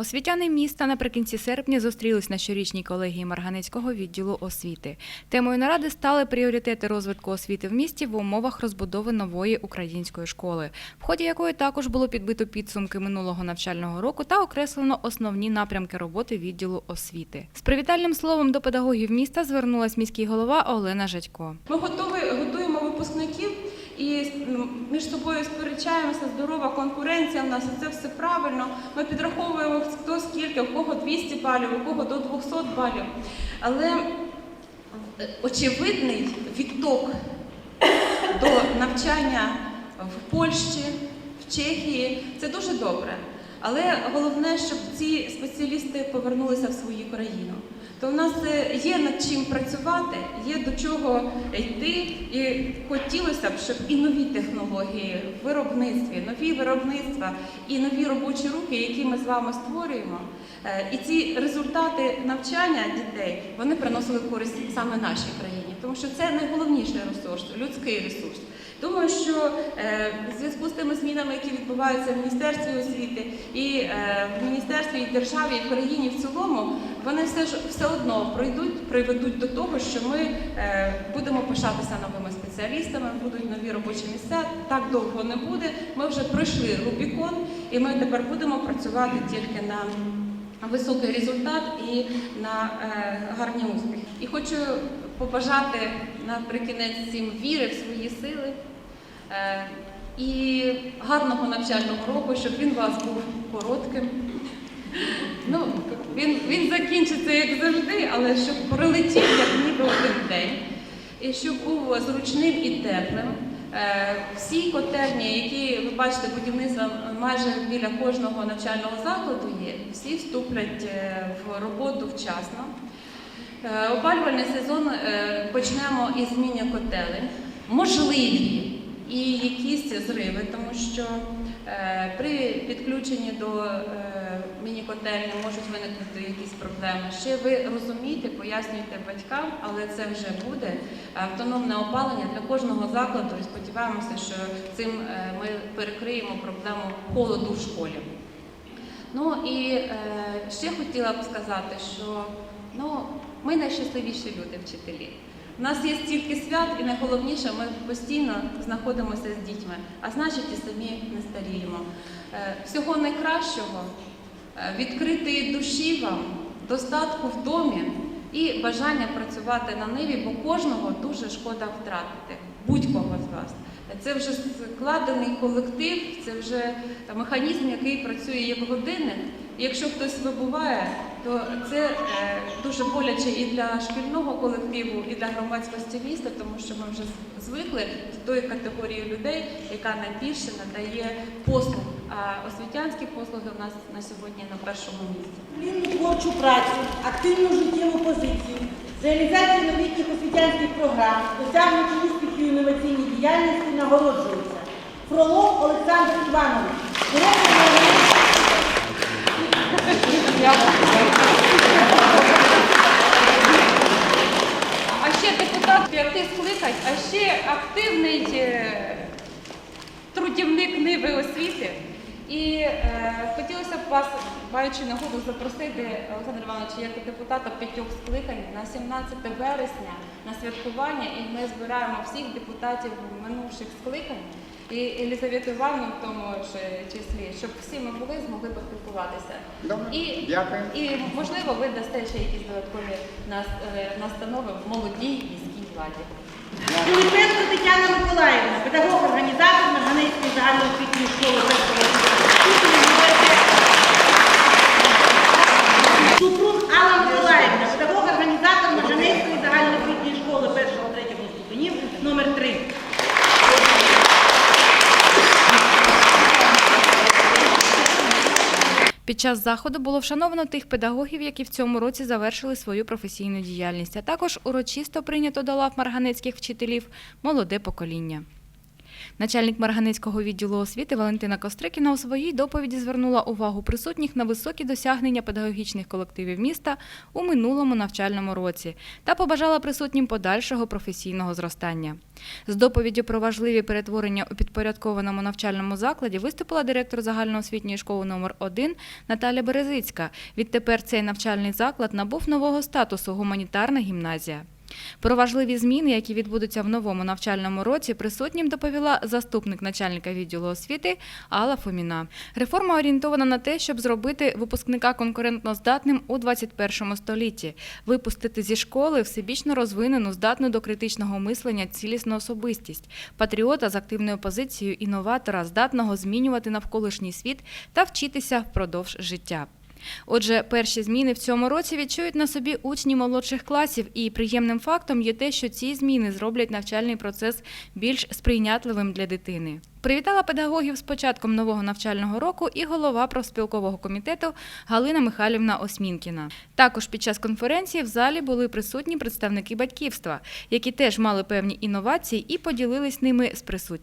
Освітяни міста наприкінці серпня зустрілись на щорічній колегії Марганецького відділу освіти. Темою наради стали пріоритети розвитку освіти в місті в умовах розбудови нової української школи, в ході якої також було підбито підсумки минулого навчального року та окреслено основні напрямки роботи відділу освіти. З привітальним словом до педагогів міста звернулась міський голова Олена Жадько. Ми готові, готуємо випускників і між собою сперечаємося, здорова конкуренція в нас, і це все правильно. Ми підраховуємо, хто скільки, у кого 200 балів, у кого до 200 балів. Але е, очевидний відток до навчання в Польщі, в Чехії це дуже добре. Але головне, щоб ці спеціалісти повернулися в свою країну. То в нас е, є над чим працювати, є до чого йти, і хотілося б, щоб і нові технології в виробництві, нові виробництва і нові робочі руки, які ми з вами створюємо, е, і ці результати навчання дітей вони приносили користь саме нашій країні, тому що це найголовніший ресурс, людський ресурс. Думаю, що е, в зв'язку з тими змінами, які відбуваються в Міністерстві освіти, і е, в міністерстві, і державі, і в країні в цілому, вони все ж все одно пройдуть, приведуть до того, що ми е, будемо пишатися новими спеціалістами, будуть нові робочі місця. Так довго не буде. Ми вже пройшли Рубікон, і ми тепер будемо працювати тільки на високий результат і на гарні успіхи. І хочу побажати наприкінець всім віри в свої сили е, і гарного навчального року, щоб він у вас був коротким. Ну, він, він закінчиться як завжди, але щоб пролетів як ніби один день, і щоб був зручним і теплим. Е, Всі котельні, які ви бачите, будівництво майже біля кожного навчального закладу є, всі вступлять е, в роботу вчасно. Е, Опалювальний сезон е, почнемо із зміння котелень. Можливі і якісь зриви, тому що е, при підключенні до міні-котельні можуть виникнути якісь проблеми. Ще ви розумієте, пояснюєте батькам, але це вже буде автономне опалення для кожного закладу. І сподіваємося, що цим ми перекриємо проблему холоду в школі. Ну і ще хотіла б сказати, що ну, ми найщасливіші люди, вчителі. У нас є стільки свят, і найголовніше, ми постійно знаходимося з дітьми, а значить і самі не старіємо. Е, всього найкращого, е, відкритої душі вам, достатку в домі і бажання працювати на ниві, бо кожного дуже шкода втратити, будь-кого з вас. Це вже складений колектив, це вже механізм, який працює як годинник. Якщо хтось вибуває, то це е, дуже боляче і для шкільного колективу, і для громадськості міста, тому що ми вже звикли до тої категорії людей, яка найбільше надає послуг. А освітянські послуги у нас на сьогодні на першому місці. Плідну творчу працю, активну життєву позицію, реалізацію новітніх освітянських програм, досягнуті успіхів інноваційній діяльності нагороджується. Фролов Олександр Іванович, А ще депутат п'яти скликань, а ще активний е, трудівник Ниви освіти. І е, хотілося б вас, маючи нагоду, запросити Олександр Іванович, як депутата п'ятьох скликань на 17 вересня на святкування, і ми збираємо всіх депутатів минувших скликань. І Елізавету Івановну в тому ж числі, щоб всі ми були, змогли поспілкуватися. І, і можливо, ви дасте ще якісь додаткові е, настанови в молодій міській владі. Філіпенко Тетяна Миколаївна, педагог-організатор Марганецької загальноосвітньої школи Супрун Алла Миколаївна, педагог-організатор Марганецької загальноосвітньої школи першого третього ступенів номер 3 Під час заходу було вшановано тих педагогів, які в цьому році завершили свою професійну діяльність, а також урочисто прийнято до лав марганецьких вчителів молоде покоління. Начальник Марганецького відділу освіти Валентина Кострикіна у своїй доповіді звернула увагу присутніх на високі досягнення педагогічних колективів міста у минулому навчальному році та побажала присутнім подальшого професійного зростання. З доповіддю про важливі перетворення у підпорядкованому навчальному закладі виступила директор загальноосвітньої школи номер 1 Наталя Березицька. Відтепер цей навчальний заклад набув нового статусу гуманітарна гімназія. Про важливі зміни, які відбудуться в новому навчальному році, присутнім доповіла заступник начальника відділу освіти Алла Фоміна. Реформа орієнтована на те, щоб зробити випускника конкурентноздатним у 21 столітті, випустити зі школи всебічно розвинену, здатну до критичного мислення цілісну особистість, патріота з активною позицією інноватора, здатного змінювати навколишній світ та вчитися впродовж життя. Отже, перші зміни в цьому році відчують на собі учні молодших класів, і приємним фактом є те, що ці зміни зроблять навчальний процес більш сприйнятливим для дитини. Привітала педагогів з початком нового навчального року і голова профспілкового комітету Галина Михайлівна Осмінкіна. Також під час конференції в залі були присутні представники батьківства, які теж мали певні інновації і поділились ними з присутніми.